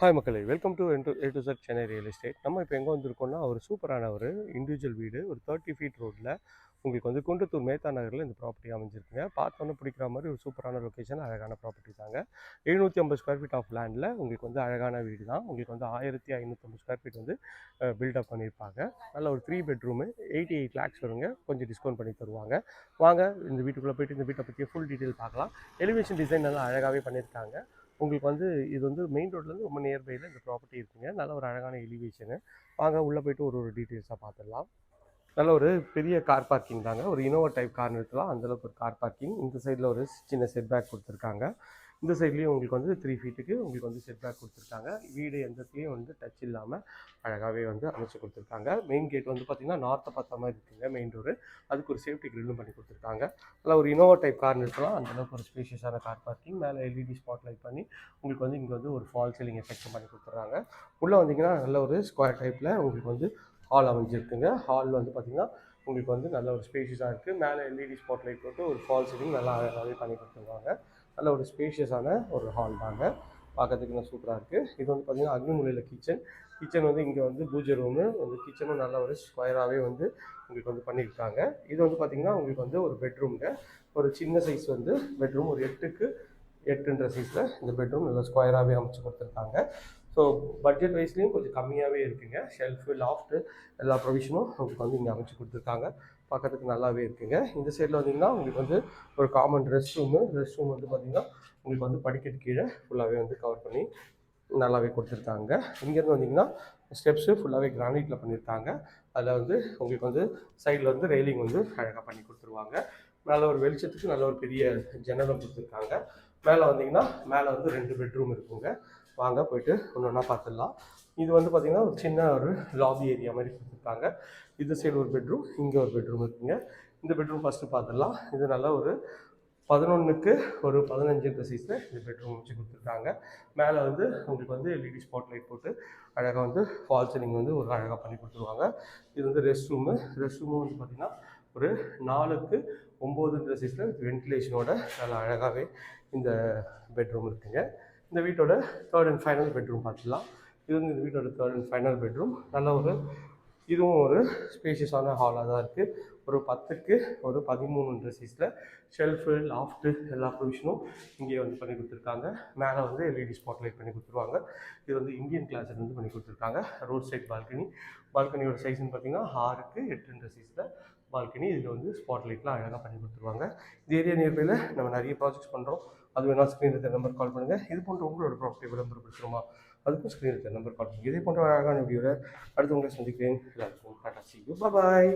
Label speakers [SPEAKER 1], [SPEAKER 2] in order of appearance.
[SPEAKER 1] Hi மக்களே. Welcome to A to Z Chennai real estate நம்ம இப்போ எங்கே வந்திருக்கோம்னா ஒரு சூப்பரான ஒரு இண்டிவிஜுவல் வீடு ஒரு தேர்ட்டி ஃபீட் ரோட்டில் உங்களுக்கு வந்து குன்றத்தூர் மேத்தா நகரில் இந்த ப்ராப்பர்ட்டி அமைஞ்சிருக்குங்க. பார்த்தோன்னே பிடிக்கிற மாதிரி ஒரு சூப்பரான லொக்கேஷன் அழகான ப்ராப்பர்ட்டி தாங்க. எழுநூற்றி ஐம்பது ஸ்கொயர் ஃபீட் ஆஃப் லேண்டில் உங்களுக்கு வந்து அழகான வீடு தான். உங்களுக்கு வந்து ஆயிரத்தி ஐநூற்றம்பது ஸ்கொயர் ஃபீட் வந்து பில்டப் பண்ணியிருப்பாங்க. நல்ல ஒரு three bedroom eighty eight lakhs வருங்க. கொஞ்சம் டிஸ்கவுண்ட் பண்ணி தருவாங்க. வாங்க இந்த வீட்டுக்குள்ளே போயிட்டு இந்த வீட்டை பற்றி ஃபுல் டீட்டெயில் பார்க்கலாம். எலிவேஷன் டிசைன் நல்லா அழகாகவே பண்ணியிருக்காங்க. உங்களுக்கு வந்து இது வந்து மெயின் ரோட்லேருந்து ரொம்ப நியர்பையில் இந்த ப்ராப்பர்ட்டி இருக்குங்க. நல்ல ஒரு அழகான எலிவேஷனு வாங்க உள்ளே போயிட்டு ஒரு ஒரு டீட்டெயில்ஸாக பார்த்துடலாம் நல்ல ஒரு பெரிய கார் பார்க்கிங் தாங்க. ஒரு இனோவா டைப் கார் நிறுத்தலாம். அந்தளவுக்கு ஒரு கார் பார்க்கிங் இந்த சைடில் ஒரு சின்ன செட் பேக் கொடுத்துருக்காங்க. இந்த சைட்லேயும் உங்களுக்கு வந்து த்ரீ ஃபீட்டுக்கு உங்களுக்கு வந்து செட் பேக் கொடுத்துருக்காங்க. வீடு எந்தத்துலேயும் வந்து டச் இல்லாமல் அழகாகவே வந்து அமைச்சு கொடுத்துருக்காங்க. மெயின் கேட் வந்து பார்த்திங்கன்னா நார்த்தை பார்த்த மாதிரி இருக்குங்க மெயின் டோரு அதுக்கு ஒரு சேஃப்டி கிரில்லும் பண்ணி கொடுத்துருக்காங்க. நல்லா ஒரு இனோவா டைப் கார் நிறுத்தலாம். அந்தளவுக்கு ஒரு ஸ்பேஷியஸான கார் பார்க்கிங் மேலே எல்இடி ஸ்பாட் லைட் பண்ணி உங்களுக்கு வந்து இங்கே வந்து ஒரு ஃபால் சீலிங் எஃபெக்ட் பண்ணி கொடுத்துட்றாங்க. உள்ளே வந்தீங்கன்னா நல்ல ஒரு ஸ்கொயர் டைப்பில் உங்களுக்கு வந்து ஹால் அமைஞ்சிருக்குங்க. ஹால் வந்து பார்த்திங்கன்னா உங்களுக்கு வந்து நல்ல ஒரு ஸ்பேஷியஸாக இருக்குது மேலே எல்இடி ஸ்பாட் லைட் போட்டு ஒரு ஃபால் சீலிங் நல்லா அழகாகவே பண்ணி கொடுத்துருவாங்க நல்ல ஒரு ஸ்பேஷியஸான ஒரு ஹால் தாங்க. பார்க்கறதுக்கு நல்லா சூப்பராக இருக்குது இது வந்து பார்த்திங்கன்னா அக்னிமுலையில் கிச்சன் கிச்சன் வந்து இங்கே வந்து பூஜை ரூமு வந்து கிச்சனும் நல்ல ஒரு ஸ்கொயராகவே வந்து உங்களுக்கு வந்து பண்ணியிருக்காங்க இது வந்து பார்த்திங்கன்னா உங்களுக்கு வந்து ஒரு பெட்ரூம்ங்க ஒரு சின்ன சைஸ் வந்து பெட்ரூம் ஒரு எட்டுக்கு எட்டுன்ற சைஸில் இந்த பெட்ரூம் நல்லா ஸ்கொயராகவே அமைச்சு கொடுத்துருக்காங்க. ஸோ பட்ஜெட் வைஸ்லேயும் கொஞ்சம் கம்மியாகவே இருக்குங்க. ஷெல்ஃபு லாஃப்ட்டு எல்லா ப்ரொவிஷனும் உங்களுக்கு வந்து இங்கே அமைச்சு கொடுத்துருக்காங்க. பார்க்கறதுக்கு நல்லாவே இருக்குங்க. இந்த சைடில் வந்தீங்கன்னா உங்களுக்கு வந்து ஒரு common rest room rest room வந்து பார்த்திங்கன்னா உங்களுக்கு வந்து படிக்கட்டு கீழே ஃபுல்லாகவே வந்து கவர் பண்ணி நல்லாவே கொடுத்துருக்காங்க. இங்கேருந்து வந்தீங்கன்னா ஸ்டெப்ஸு ஃபுல்லாகவே கிரானைட்டில் பண்ணியிருக்காங்க அதில் வந்து உங்களுக்கு வந்து சைடில் வந்து ரெயிலிங் வந்து அழகாக பண்ணி கொடுத்துருவாங்க. மேலே ஒரு வெளிச்சத்துக்கு நல்ல ஒரு பெரிய ஜன்னலும் கொடுத்துருக்காங்க. மேலே வந்தீங்கன்னா மேலே வந்து ரெண்டு பெட்ரூம் இருக்குங்க. வாங்க போயிட்டு ஒன்று ஒன்றா பார்த்துடலாம். இது வந்து பார்த்திங்கன்னா ஒரு சின்ன ஒரு லாபி ஏரியா மாதிரி கொடுத்துருக்காங்க. இது சைடு ஒரு பெட்ரூம் இங்கே ஒரு பெட்ரூம் இருக்குங்க. இந்த பெட்ரூம் ஃபஸ்ட்டு பார்த்துடலாம். இது நல்லா ஒரு பதினொன்றுக்கு ஒரு பதினஞ்சுன்ற சைஸில் இந்த பெட்ரூம் வச்சு கொடுத்துருக்காங்க. மேலே வந்து உங்களுக்கு வந்து எல்இடி ஸ்பாட் லைட் போட்டு அழகாக வந்து ஃபால் சீலிங் வந்து ஒரு அழகாக பண்ணி கொடுத்துருவாங்க. இது வந்து ரெஸ்ட் ரூமு ரெஸ்ட் ரூமும் வந்து பார்த்திங்கன்னா ஒரு நாலுக்கு ஒம்போதுன்ற சைஸில் வென்டிலேஷனோட நல்லா அழகாகவே இந்த பெட்ரூம் இருக்குங்க. இந்த வீட்டோட தேர்ட் அண்ட் ஃபைனல் பெட்ரூம் பார்த்துக்கலாம் இது வந்து இந்த வீட்டோட தேர்ட் அண்ட் ஃபைனல் பெட்ரூம் நல்ல ஒரு இதுவும் ஒரு ஸ்பேஷியஸான ஹாலாக தான் இருக்குது ஒரு பத்துக்கு ஒரு பதிமூணுன்ற சைஸில் ஷெல்ஃபு லாஃப்ட்டு எல்லா ப்ரொவிஷனும் இங்கே வந்து பண்ணி கொடுத்துருக்காங்க. மேலே வந்து எல்இடி ஸ்பாட் லைட் பண்ணி கொடுத்துருவாங்க. இது வந்து இந்தியன் கிளாஸில் வந்து பண்ணி கொடுத்துருக்காங்க. ரோட் சைட் பால்கனி பால்கனியோட சைஸ்ன்னு பார்த்தீங்கன்னா ஆறுக்கு எட்டுன்ற சைஸில் பால்கனி இதில் வந்து ஸ்பாட் லைட்லாம் அழகாக பண்ணி கொடுத்துருவாங்க. இந்த ஏரியா நியர்பையில் நம்ம நிறைய ப்ராஜெக்ட்ஸ் பண்ணுறோம் அது வேணால் ஸ்க்ரீன் இருக்கிற நம்பர் கால் பண்ணுங்கள் இது போன்ற உங்களோட ப்ராப்பர்ட்டி விளம்பரப்படுத்துகிறோமா அதுக்கும் ஸ்க்ரீன் இருக்கிற நம்பர் கால் இதே போன்ற அழகான வீடியோவில் அடுத்து உங்களை சந்திக்கிறேன். எல்லாருக்கும் டாடா சி யூ பாய்